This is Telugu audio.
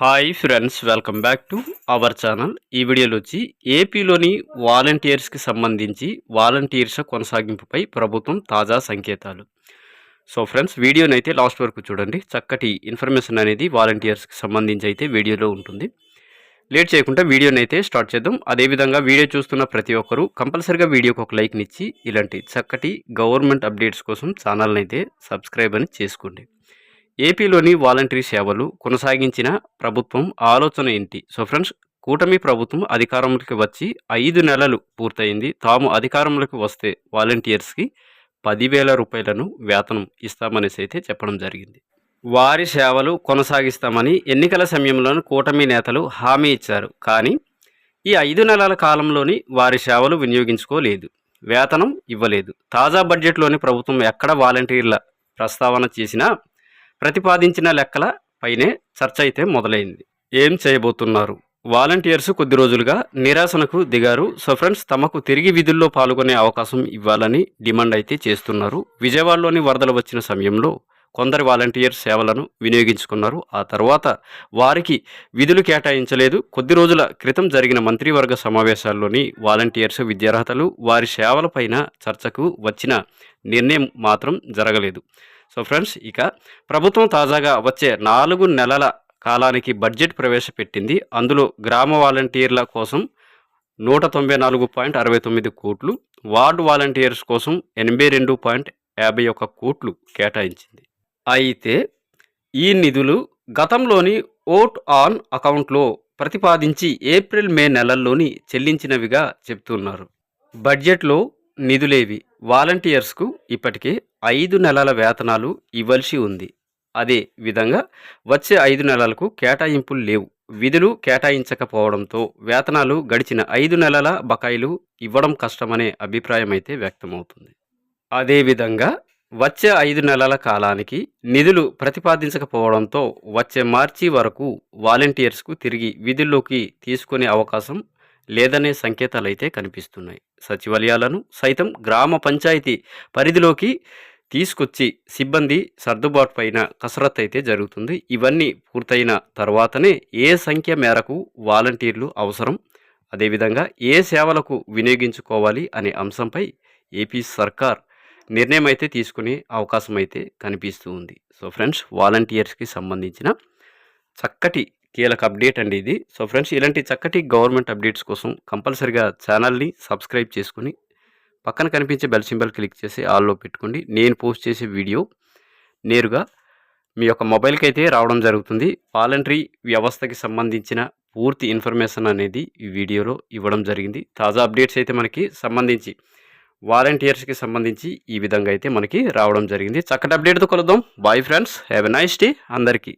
Hi friends welcome back to our channel ఈ వీడియోలో వచ్చి ఏపీలోని వాలంటీర్స్కి సంబంధించి వాలంటీర్స్ కొనసాగింపుపై ప్రభుత్వం తాజా సంకేతాలు. సో ఫ్రెండ్స్ వీడియోని అయితే లాస్ట్ వరకు చూడండి. చక్కటి ఇన్ఫర్మేషన్ అనేది వాలంటీర్స్కి సంబంధించి అయితే వీడియోలో ఉంటుంది. లేట్ చేయకుండా వీడియోని అయితే స్టార్ట్ చేద్దాం. అదేవిధంగా వీడియో చూస్తున్న ప్రతి ఒక్కరూ కంపల్సరిగా వీడియోకి ఒక లైక్నిచ్చి ఇలాంటి చక్కటి గవర్నమెంట్ అప్డేట్స్ కోసం ఛానల్ని అయితే సబ్స్క్రైబ్ అని చేసుకోండి. ఏపీలోని వాలంటరీ సేవలు కొనసాగించిన ప్రభుత్వం ఆలోచన ఏంటి? సో ఫ్రెండ్స్ కూటమి ప్రభుత్వం అధికారంలోకి వచ్చి ఐదు నెలలు పూర్తయింది. తాము అధికారంలోకి వస్తే వాలంటీర్స్కి పదివేల రూపాయలను వేతనం ఇస్తామనేసి అయితే చెప్పడం జరిగింది. వారి సేవలు కొనసాగిస్తామని ఎన్నికల సమయంలోని కూటమి నేతలు హామీ ఇచ్చారు. కానీ ఈ ఐదు నెలల కాలంలోని వారి సేవలు వినియోగించుకోలేదు. వేతనం ఇవ్వలేదు. తాజా బడ్జెట్లోని ప్రభుత్వం ఎక్కడ వాలంటీర్ల ప్రస్తావన చేసినా ప్రతిపాదించిన లెక్కల పైనే చర్చ అయితే మొదలైంది. ఏం చేయబోతున్నారు? వాలంటీర్స్ కొద్ది రోజులుగా నిరాశనకు దిగారు. సో ఫ్రెండ్స్ తమకు తిరిగి విధుల్లో పాల్గొనే అవకాశం ఇవ్వాలని డిమాండ్ అయితే చేస్తున్నారు. విజయవాడలోని వరదలు వచ్చిన సమయంలో కొందరు వాలంటీర్ సేవలను వినియోగించుకున్నారు. ఆ తర్వాత వారికి విధులు కేటాయించలేదు. కొద్ది రోజుల క్రితం జరిగిన మంత్రివర్గ సమావేశాల్లోని వాలంటీర్స్ విద్యార్హతలు వారి సేవలపైన చర్చకు వచ్చిన నిర్ణయం మాత్రం జరగలేదు. సో ఫ్రెండ్స్ ఇక ప్రభుత్వం తాజాగా వచ్చే నాలుగు నెలల కాలానికి బడ్జెట్ ప్రవేశపెట్టింది. అందులో గ్రామ వాలంటీర్ల కోసం నూట తొంభై నాలుగు పాయింట్ అరవై తొమ్మిది కోట్లు వార్డు వాలంటీర్స్ కోసం ఎనభై రెండు పాయింట్ యాభై ఒక్క కోట్లు కేటాయించింది. అయితే ఈ నిధులు గతంలోని ఓట్ ఆన్ అకౌంట్లో ప్రతిపాదించి ఏప్రిల్ మే నెలల్లోని చెల్లించినవిగా చెప్తున్నారు. బడ్జెట్లో నిధులేవి వాలంటీర్స్కు ఇప్పటికే ఐదు నెలల వేతనాలు ఇవ్వాల్సి ఉంది. అదే విధంగా వచ్చే ఐదు నెలలకు కేటాయింపులు లేవు. విధులు కేటాయించకపోవడంతో వేతనాలు గడిచిన ఐదు నెలల బకాయిలు ఇవ్వడం కష్టమనే అభిప్రాయం అయితే వ్యక్తమవుతుంది. అదేవిధంగా వచ్చే ఐదు నెలల కాలానికి నిధులు ప్రతిపాదించకపోవడంతో వచ్చే మార్చి వరకు వాలంటీర్స్కు తిరిగి విధుల్లోకి తీసుకునే అవకాశం లేదనే సంకేతాలైతే కనిపిస్తున్నాయి. సచివాలయాలను సైతం గ్రామ పంచాయతీ పరిధిలోకి తీసుకొచ్చి సిబ్బంది సర్దుబాటు పైన కసరత్తు అయితే జరుగుతుంది. ఇవన్నీ పూర్తయిన తర్వాతనే ఏ సంఖ్య మేరకు వాలంటీర్లు అవసరం అదేవిధంగా ఏ సేవలకు వినియోగించుకోవాలి అనే అంశంపై ఏపీ సర్కార్ నిర్ణయం అయితే తీసుకునే అవకాశం అయితే కనిపిస్తూ ఉంది. సో ఫ్రెండ్స్ వాలంటీర్స్కి సంబంధించిన చక్కటి కీలక అప్డేట్ అండి ఇది. సో ఫ్రెండ్స్ ఇలాంటి చక్కటి గవర్నమెంట్ అప్డేట్స్ కోసం కంపల్సరిగా ఛానల్ని సబ్స్క్రైబ్ చేసుకుని పక్కన కనిపించే బెల్ సింబల్ క్లిక్ చేసి ఆల్లో పెట్టుకోండి. నేను పోస్ట్ చేసే వీడియో నేరుగా మీ యొక్క మొబైల్కి అయితే రావడం జరుగుతుంది. వాలంటరీ వ్యవస్థకి సంబంధించిన పూర్తి ఇన్ఫర్మేషన్ అనేది ఈ వీడియోలో ఇవ్వడం జరిగింది. తాజా అప్డేట్స్ అయితే మనకి సంబంధించి వాలంటీర్స్కి సంబంధించి ఈ విధంగా అయితే మనకి రావడం జరిగింది. చక్కటి అప్డేట్తో కలుద్దాం. Bye friends have a nice day అందరికీ.